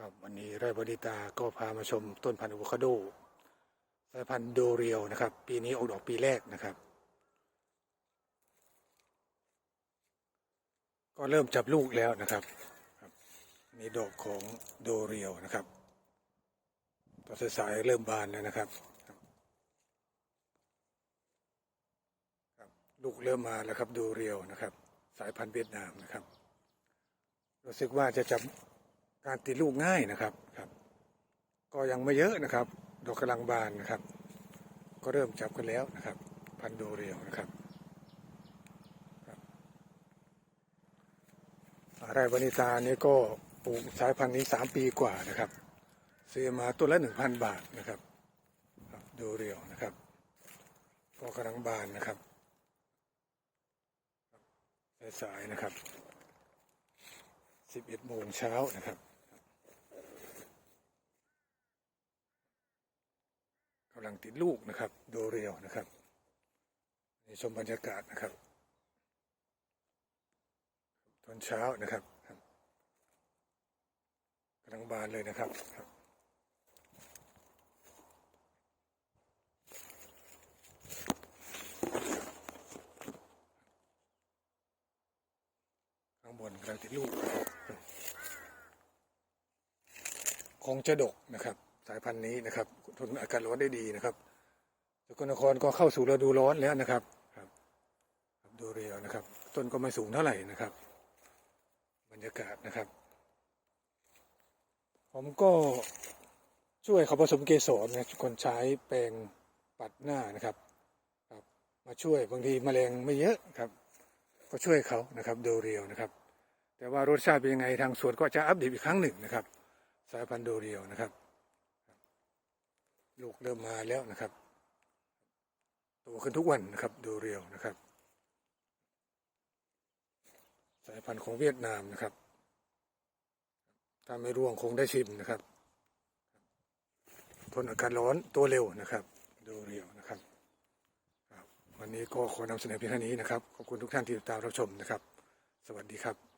ครับวันนี้ไร่บริตาก็พามาชมต้นพันธุ์อะโวคาโดสายพันธุ์โดเรียวนะครับ ปีนี้ออกดอกปีแรกนะครับ ก็เริ่มจับลูกแล้วนะครับนี่ดอกของโดเรียวนะครับตอนสายเริ่มบานแล้วนะครับครับครับลูกเริ่มมาแล้วครับโดเรียวนะครับ สายพันธุ์เวียดนามนะครับ รู้สึกว่าจะจับ การติดลูกง่ายนะครับครับ ก็ยังไม่เยอะนะครับ ดอกกำลังบานนะครับ ก็เริ่มจับกันแล้วนะครับ พันธุ์โดเรียวนะครับไร่วานิตานี่ก็ปลูกสายพันธุ์นี้สามปีกว่านะครับซื้อมาตัวละหนึ่งพันบาทนะครับครับโดเรียวนะครับ ก็กำลังบานนะครับสายๆนะครับ11โมงเช้านะครับำลังติดลูกนะครับโดเรียวนะครับนี่ชมบรรยากาศนะครับ ตอนเช้านะครับกำลังบานเลยนะครับข้างบนกำลังติดลูกคงจะดกนะครับ สายพันธุ์นี้นะครับ ทนอากาศร้อนได้ดีนะครับสกลนครก็เข้าสู่ฤดูร้อนแล้วนะครับครับดูเรียวนะครับ ต้นก็ไม่สูงเท่าไหร่นะครับ บรรยากาศนะครับ ผมก็ช่วยเขาผสมเกสรนะคนใช้แปรงปัดหน้านะครับครับ มาช่วยบางทีแมลงไม่เยอะครับ ก็ช่วยเขานะครับโดเรียวนะครับ แต่ว่ารสชาติเป็นยังไงทางสวนก็จะอัปเดตอีกครั้งหนึ่งนะครับ สายพันธุ์โดเรียวนะครับ ลูกเริ่มมาแล้วนะครับโตขึ้นทุกวันนะครับโดเรียวนะครับ สายพันธุ์ของเวียดนามนะครับ ถ้าไม่ร่วงคงได้ชิมนะครับทนอากาศร้อนตัวเร็วนะครับโดเรียวนะครับครับวันนี้ก็ขอนำเสนอเพียงเท่านี้นะครับ ขอบคุณทุกท่านที่ติดตามรับชมนะครับ สวัสดีครับ